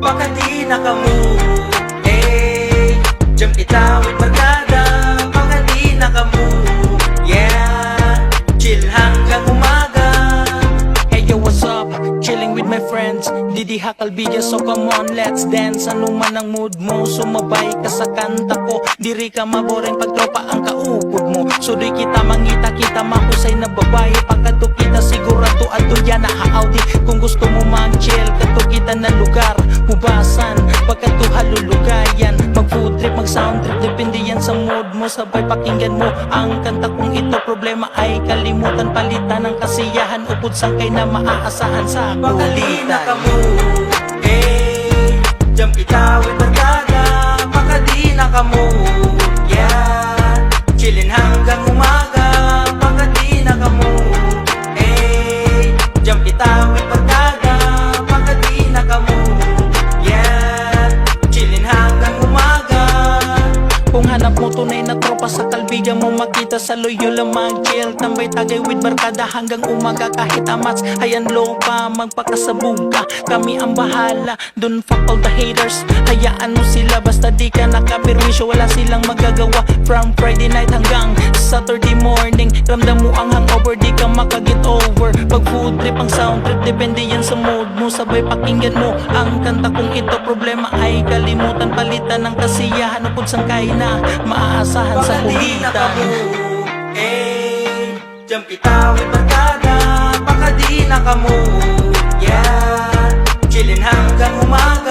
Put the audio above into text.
baka di nakamove Eh, jam kita friends. Didi Hakalbidya, so come on, let's dance. Ano man ang mood mo, sumabay ka sa kanta ko. Diri ka maboring pag tropa ang kaupod mo. Suri kita, mangita kita, mahusay na babae Pagkato kita, sigurado ato yan na-audi Kung gusto mo mag-chill, kato kita na lugar. Hubasan, pagkato halulugayan. Mag food trip, mag sound trip, sa mood mo Sabay pakinggan mo ang kanta. Kung ito Problema ay kalimutan, palitan ng kasiyahan. Upod sangkay na maaasahan sa Baka di kulitan nakamove kalbigan mo makita sa loyo lang mag-chill Tambay tagay with barkada hanggang umaga. Kahit amats Hayan low pa magpakasabog ka. Kami ang bahala Don't fuck all the haters. Hayaan mo sila basta di ka nakapirmisyo Wala silang magagawa From Friday night hanggang Saturday morning. Ramdam mo ang hangover di ka makaget over. Pag food trip ang sound trip Depende yan sa mood mo. Sabay pakinggan mo ang kanta. Kung ito Problema ay kalimutan Palitan ng kasiyahan. Upod sangkay na maaasahan sa Baka nakamu Eh, jam kita we pagkada Baka di nakamu Yeah, chillin hanggang umaga.